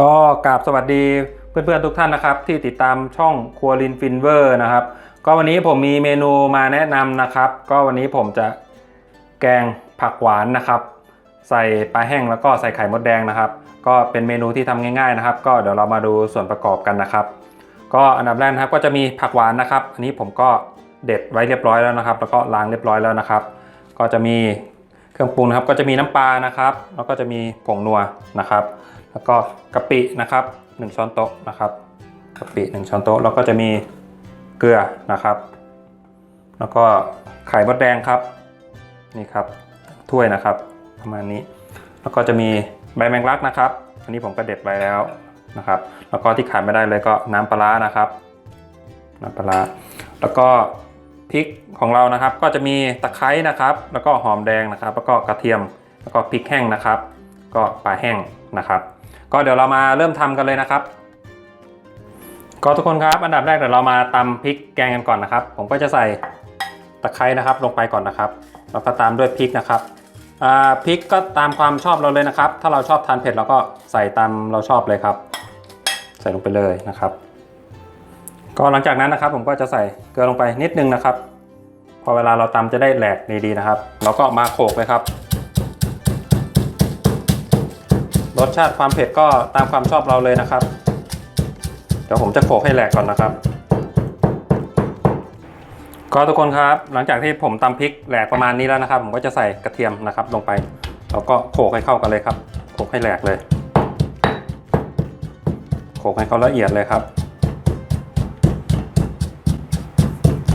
ก็กราบสวัสดีเพื่อนๆทุกท่านนะครับ ที่ติดตามช่องครัวลินฟินเวอร์นะครับ ก็วันนี้ผมมีเมนูมาแนะนำนะครับ ก็วันนี้ผมจะแกงผักหวานนะครับ ใส่ปลาแห้งแล้วก็ใส่ไข่มดแดงนะครับ ก็เป็นเมนูที่ทำง่ายๆนะครับ ก็เดี๋ยวเรามาดูส่วนประกอบกันนะครับ ก็อันดับแรกนะครับก็จะมีผักหวานนะครับ อันนี้ผมก็เด็ดไว้เรียบร้อยแล้วนะครับ แล้วก็ล้างเรียบร้อยแล้วนะครับ ก็จะมีเครื่องปรุงนะครับ ก็จะมีน้ำปลานะครับ แล้วก็จะมีผงนัวนะครับ แล้วก็กะปินะครับ 1 ช้อนโต๊ะนะครับกะปิ 1 ช้อนโต๊ะแล้วก็จะมีเกลือนะครับ แล้วก็ไข่มดแดงครับนี่ครับถ้วยนะครับ ประมาณนี้ แล้วก็จะมีใบแมงลักนะครับ อันนี้ผมก็เด็ดไว้แล้วนะครับ แล้วก็ที่ขาดไม่ได้เลยก็น้ำปลาร้านะครับน้ำปลาร้าแล้วก็พริกของเรานะครับ ก็จะมีตะไคร้นะครับ แล้วก็หอมแดงนะครับ แล้วก็กระเทียมแล้วก็พริกแห้งนะครับ ก็ปลาแห้งนะครับ ก็เดี๋ยวเรามาเริ่มทำกันเลยนะครับก็ทุกคนครับอันดับแรกเดี๋ยวเรามาตำพริกแกงกันก่อนนะครับ ผมก็จะใส่ตะไคร้นะครับลงไปก่อนนะครับแล้วก็ตามด้วยพริกนะครับพริกก็ตามความชอบเราเลยนะครับ ถ้าเราชอบทานเผ็ดเราก็ใส่ตามเราชอบเลยครับ ใส่ลงไปเลยนะครับ ก็หลังจากนั้นนะครับ ผมก็จะใส่เกลือลงไปนิดนึงนะครับ พอเวลาเราตำจะได้แหลกดีๆนะครับ เราก็มาโขลกเลยครับ รสชาติความเผ็ดก็ตามความชอบเราเลยนะครับ เดี๋ยวผมจะโขลกให้แหลกก่อนนะครับ ก็ทุกคนครับ หลังจากที่ผมตำพริกแหลกประมาณนี้แล้วนะครับ ผมก็จะใส่กระเทียมนะครับ ลงไปแล้วก็โขลกให้เข้ากันเลยครับโขลกให้แหลกเลยโขลกให้เขาละเอียดเลยครับ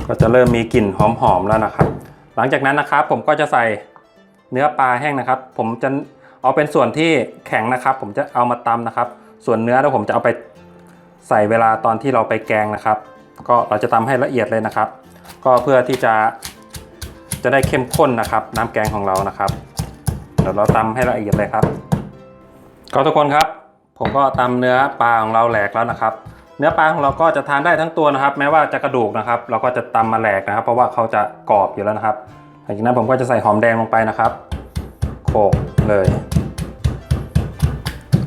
ก็จะเริ่มมีกลิ่นหอมๆแล้วนะครับ หลังจากนั้นนะครับผมก็จะใส่เนื้อปลาแห้งนะครับ ผมจะ เอาเป็นส่วนที่แข็งนะครับ ผมจะเอามาตำนะครับ ส่วนเนื้อแล้วผมจะเอาไปใส่เวลาตอนที่เราไปแกงนะครับ ก็เราจะตำให้ละเอียดเลยนะครับ ก็เพื่อที่จะจะได้เข้มข้นนะครับ น้ำแกงของเรานะครับเดี๋ยวเราตำให้ละเอียดเลยครับ ก็ทุกคนครับผมก็ตำเนื้อปลาของเราแหลกแล้วนะครับ เนื้อปลาของเราก็จะทานได้ทั้งตัวนะครับ แม้ว่าจะกระดูกนะครับ เราก็จะตำมาแหลกนะครับ เพราะว่าเขาจะกรอบอยู่แล้วนะครับหลังจากนั้นผมก็จะใส่หอมแดงลงไปนะครับโขลกเลย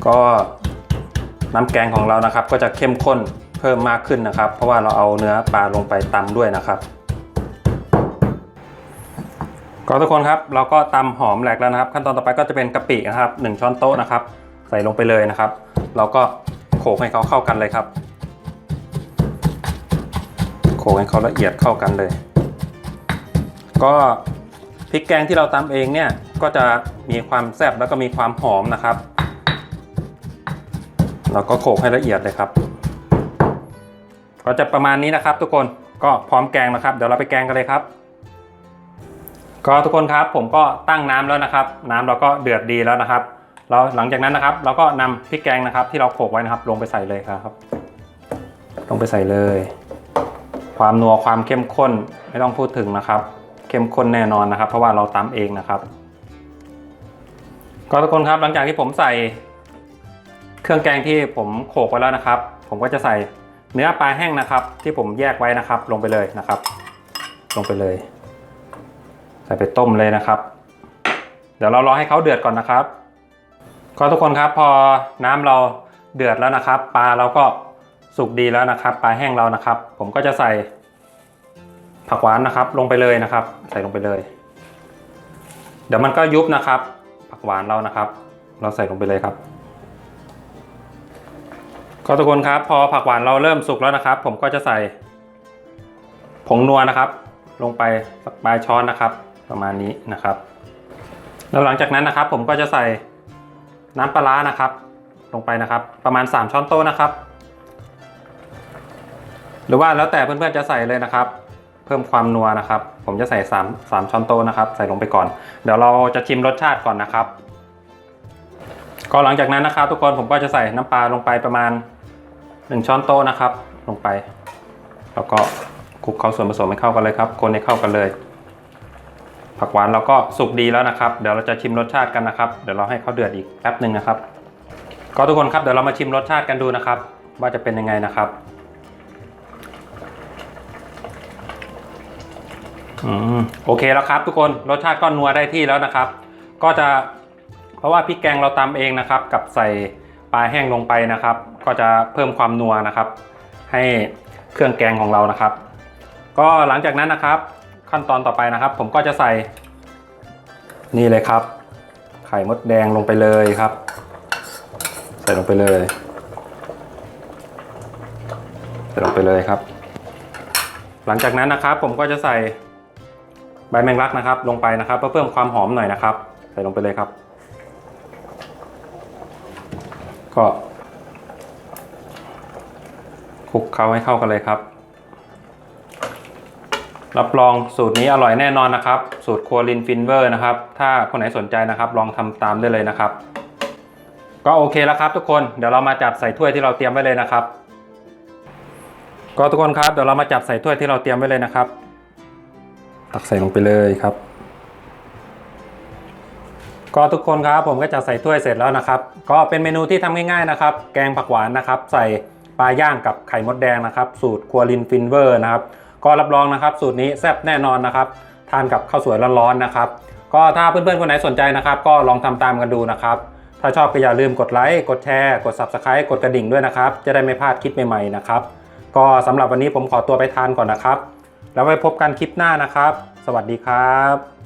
ก็น้ำแกงของเรานะครับ ก็จะเข้มข้นเพิ่มมากขึ้นนะครับ เพราะว่าเราเอาเนื้อปลาลงไปตำด้วยนะครับ ก็ทุกคนครับเราก็ตำหอมแหลกแล้วนะครับ ขั้นตอนต่อไปก็จะเป็นกะปินะครับหนึ่งช้อนโต๊ะนะครับ ใส่ลงไปเลยนะครับ เราก็โขลกให้เขาเข้ากันเลยครับ โขลกให้เขาละเอียดเข้ากันเลย ก็พริกแกงที่เราตำเองเนี่ยก็จะมีความแซ่บแล้วก็มีความหอมนะครับ เราก็โขลกให้ละเอียดเลยครับ ก็จะประมาณนี้นะครับ ทุกคนก็พร้อมแกงนะครับ เดี๋ยวเราไปแกงกันเลยครับ ก็ทุกคนครับผมก็ตั้งน้ำแล้วนะครับ น้ำเราก็เดือดดีแล้วนะครับเราหลังจากนั้นนะครับ เราก็นำพริกแกงนะครับ ที่เราโขลกไว้นะครับ ลงไปใส่เลยครับ ลงไปใส่เลย ความนัวความเข้มข้นไม่ต้องพูดถึงนะครับ เข้มข้นแน่นอนนะครับ เพราะว่าเราตำเองนะครับ ก็ทุกคนครับหลังจากที่ผมใส่ เครื่องแกงที่ผมโขลกไว้แล้วนะครับ ผมก็จะใส่เนื้อปลาแห้งนะครับ ที่ผมแยกไว้นะครับ ลงไปเลยนะครับ ลงไปเลย ใส่ไปต้มเลยนะครับ เดี๋ยวเรารอให้เขาเดือดก่อนนะครับก็ทุกคนครับพอน้ำเราเดือดแล้วนะครับ ปลาเราก็สุกดีแล้วนะครับ ปลาแห้งเรานะครับ ผมก็จะใส่ผักหวานนะครับ ลงไปเลยนะครับ ใส่ลงไปเลย เดี๋ยวมันก็ยุบนะครับ ผักหวานเรานะครับ เราใส่ลงไปเลยครับ ก็ทุกคนครับพอผักหวานเราเริ่มสุกแล้วนะครับ ผมก็จะใส่ผงนัวนะครับ ลงไปสักปลายช้อนนะครับ ประมาณนี้นะครับ แล้วหลังจากนั้นนะครับ ผมก็จะใส่น้ำปลาร้านะครับ ลงไปนะครับ ประมาณ 3 ช้อนโต๊ะนะครับ หรือว่าแล้วแต่เพื่อนๆจะใส่เลยนะครับ เพิ่มความนัวนะครับ ผมจะใส่3 3ช้อนโต๊ะนะครับ ใส่ลงไปก่อน เดี๋ยวเราจะชิมรสชาติก่อนนะครับก็หลังจากนั้นนะครับทุกคนผมก็จะใส่น้ำปลาลงไปประมาณ 1 ช้อนโต๊ะนะครับ ลงไป แล้วก็คลุกเข้าส่วนผสมให้เข้ากันเลยครับ คนให้เข้ากันเลย ผักหวานเราก็สุกดีแล้วนะครับ เดี๋ยวเราจะชิมรสชาติกันนะครับ เดี๋ยวเราให้เขาเดือดอีกแป๊บหนึ่งนะครับ ก็ทุกคนครับ เดี๋ยวเรามาชิมรสชาติกันดูนะครับ ว่าจะเป็นยังไงนะครับ อืมโอเคแล้วครับ ทุกคน รสชาติก็นัวได้ที่แล้วนะครับ ก็จะเพราะว่าพริกแกงเราตำเองนะครับ กับใส่ ปลาแห้งลงไปนะครับ ก็จะเพิ่มความนัวนะครับ ให้เครื่องแกงของเรานะครับ ก็หลังจากนั้นนะครับ ขั้นตอนต่อไปนะครับ ผมก็จะใส่นี่เลยครับ ไข่มดแดงลงไปเลยครับ ใส่ลงไปเลยใส่ลงไปเลยครับ หลังจากนั้นนะครับ ผมก็จะใส่ใบแมงลักนะครับ ลงไปนะครับ เพื่อเพิ่มความหอมหน่อยนะครับ ใส่ลงไปเลยครับ ก็คลุกเคล้าให้เข้ากันเลยครับ รับรองสูตรนี้อร่อยแน่นอนนะครับ สูตรครัวลินฟินเวอร์นะครับ ถ้าคนไหนสนใจนะครับ ลองทำตามได้เลยนะครับ ก็โอเคแล้วครับ ทุกคนเดี๋ยวเรามาจัดใส่ถ้วยที่เราเตรียมไว้เลยนะครับ ก็ทุกคนครับเดี๋ยวเรามาจัดใส่ถ้วยที่เราเตรียมไว้เลยนะครับ ตักใส่ลงไปเลยครับ ก็ทุกคนครับผมก็จะใส่ถ้วยเสร็จแล้วนะครับ ก็เป็นเมนูที่ทำง่ายๆนะครับ แกงผักหวานนะครับ ใส่ปลาย่างกับไข่มดแดงนะครับ สูตรครัวลินฟินเวอร์นะครับ ก็รับรองนะครับ สูตรนี้แซ่บแน่นอนนะครับ ทานกับข้าวสวยร้อนๆนะครับ ก็ถ้าเพื่อนๆคนไหนสนใจนะครับ ก็ลองทำตามกันดูนะครับ ถ้าชอบก็อย่าลืมกดไลค์กดแชร์กด Subscribe กดกระดิ่งด้วยนะครับ จะได้ไม่พลาดคลิปใหม่ๆนะครับ ก็สำหรับวันนี้ผมขอตัวไปทานก่อนนะครับ แล้วไว้พบกันคลิปหน้านะครับ สวัสดีครับ